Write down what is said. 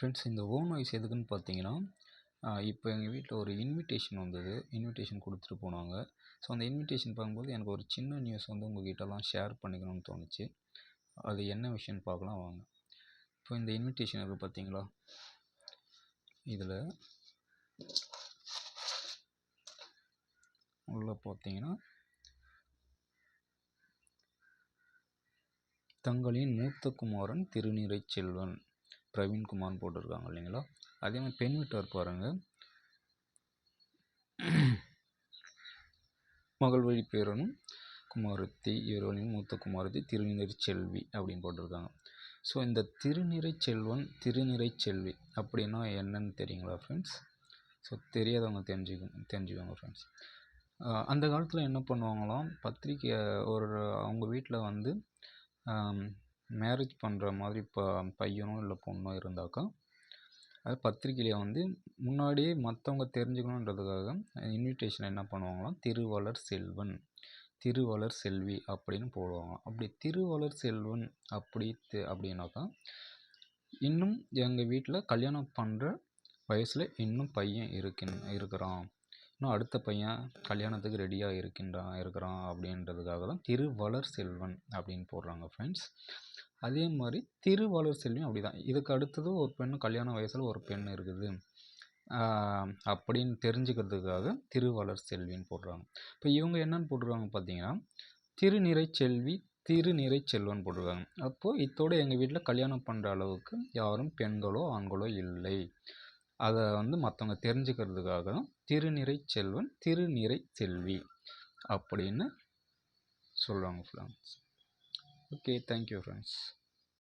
Friends இந்த own voice எதுக்குன்னு பார்த்தீங்கன்னா இப்போ எங்கள் வீட்டில் ஒரு இன்விடேஷன் வந்தது. இன்விடேஷன் கொடுத்துட்டு போனாங்க. ஸோ அந்த இன்விடேஷன் பார்க்கும்போது எனக்கு ஒரு சின்ன நியூஸ் வந்து உங்ககிட்டலாம் ஷேர் பண்ணிக்கணும்னு தோணுச்சு. அது என்ன விஷயம்னு பார்க்கலாம் வாங்க. இப்போ இந்த இன்விடேஷன் இருக்குது பார்த்தீங்களா? இதில் உள்ள பார்த்தீங்கன்னா தங்களின் மூத்த குமாரன் திருநிறை செல்வன். பிரவீன்குமார்னு போட்டிருக்காங்க இல்லைங்களா? அதே மாதிரி பெண் வீட்டார் பாருங்கள் மகள் வழி பேரனும் குமாரத்தி இவர்களின் மூத்த குமாரத்தி திருநிறை செல்வி அப்படின்னு போட்டிருக்காங்க. ஸோ இந்த திருநிறை செல்வன் திருநிறை செல்வி அப்படின்னா என்னன்னு தெரியுங்களா ஃப்ரெண்ட்ஸ் ஸோ தெரியாதவங்க தெரிஞ்சுக்கோங்க தெரிஞ்சுக்கோங்க ஃப்ரெண்ட்ஸ் அந்த காலத்தில் என்ன பண்ணுவாங்களாம்? பத்திரிக்கை ஒரு அவங்க வீட்டில் வந்து மேரேஜ் பண்ணுற மாதிரி ப பையனோ இல்லை பொண்ணோ இருந்தாக்கா அது பத்திரிக்கையில வந்து முன்னாடியே மற்றவங்க தெரிஞ்சுக்கணுன்றதுக்காக இன்விடேஷன் என்ன பண்ணுவாங்களாம்? திருவளர் செல்வன். திருவளர் செல்வி அப்படின்னு போடுவாங்களாம். அப்படி திருவளர் செல்வன் அப்படி அப்படின்னாக்கா இன்னும் எங்கள் வீட்டில் கல்யாணம் பண்ணுற வயசில் இன்னும் பையன் இருக்கின் இருக்கிறான். இன்னும் அடுத்த பையன் கல்யாணத்துக்கு ரெடியாக இருக்கின்றான் இருக்கிறான் அப்படின்றதுக்காக தான் திருவளர் செல்வன் அப்படின்னு போடுறாங்க ஃப்ரெண்ட்ஸ் அதே மாதிரி திருவளர் செல்வியும் அப்படி தான் இதுக்கு அடுத்தது ஒரு பெண்ணு கல்யாண வயசில் ஒரு பெண் இருக்குது. அப்படின்னு தெரிஞ்சுக்கிறதுக்காக திருவளர் செல்வின்னு போடுறாங்க. இப்போ இவங்க என்னன்னு போட்டிருக்காங்க பார்த்தீங்கன்னா திருநிறை செல்வி திருநிறை செல்வன் போட்டிருக்காங்க. அப்போது இத்தோடு எங்கள் வீட்டில் கல்யாணம் பண்ணுற அளவுக்கு யாரும் பெண்களோ ஆண்களோ இல்லை. அதை வந்து மற்றவங்க தெரிஞ்சுக்கிறதுக்காக தான் திருநிறை செல்வன் திருநிறை செல்வி அப்படின்னு சொல்கிறாங்க ஃப்ரெண்ட்ஸ் ஓகே தேங்க்யூ ஃப்ரெண்ட்ஸ்